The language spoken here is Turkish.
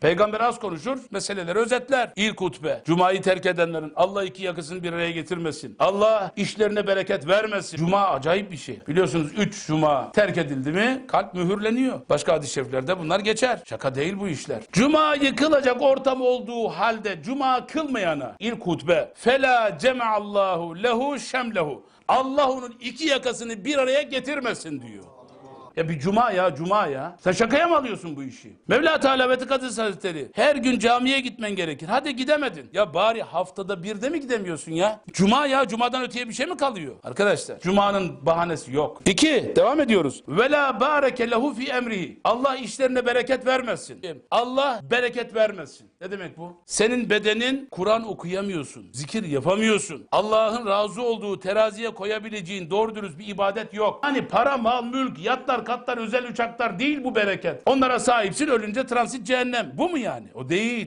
Peygamber az konuşur, meseleleri özetler. İlk hutbe. Cuma'yı terk edenlerin Allah iki yakasını bir araya getirmesin. Allah işlerine bereket vermesin. Cuma acayip bir şey. Biliyorsunuz üç Cuma terk edildi mi kalp mühürleniyor. Başka hadis-i şeriflerde bunlar geçer. Şaka değil bu işler. Cuma yıkılacak ortam olduğu halde Cuma kılmayana ilk hutbe. Fela cem'allahu lehu şemlehu. Allah onun iki yakasını bir araya getirmesin diyor. Ya bir cuma ya cuma ya. Sen şakaya mı alıyorsun bu işi? Mevla Teala ve Tekaddes Hazretleri her gün camiye gitmen gerekir. Hadi gidemedin. Ya bari haftada bir de mi gidemiyorsun ya? Cuma ya cumadan öteye bir şey mi kalıyor? Arkadaşlar cumanın bahanesi yok. İki devam ediyoruz. Ve la bareke lehu fi emrihi. Allah işlerine bereket vermesin. Allah bereket vermesin. Ne demek bu? Senin bedenin Kur'an okuyamıyorsun. Zikir yapamıyorsun. Allah'ın razı olduğu teraziye koyabileceğin doğru dürüst bir ibadet yok. Hani para, mal, mülk, yatlar, katlar, özel uçaklar değil bu bereket. Onlara sahipsin ölünce transit cehennem. Bu mu yani? O değil.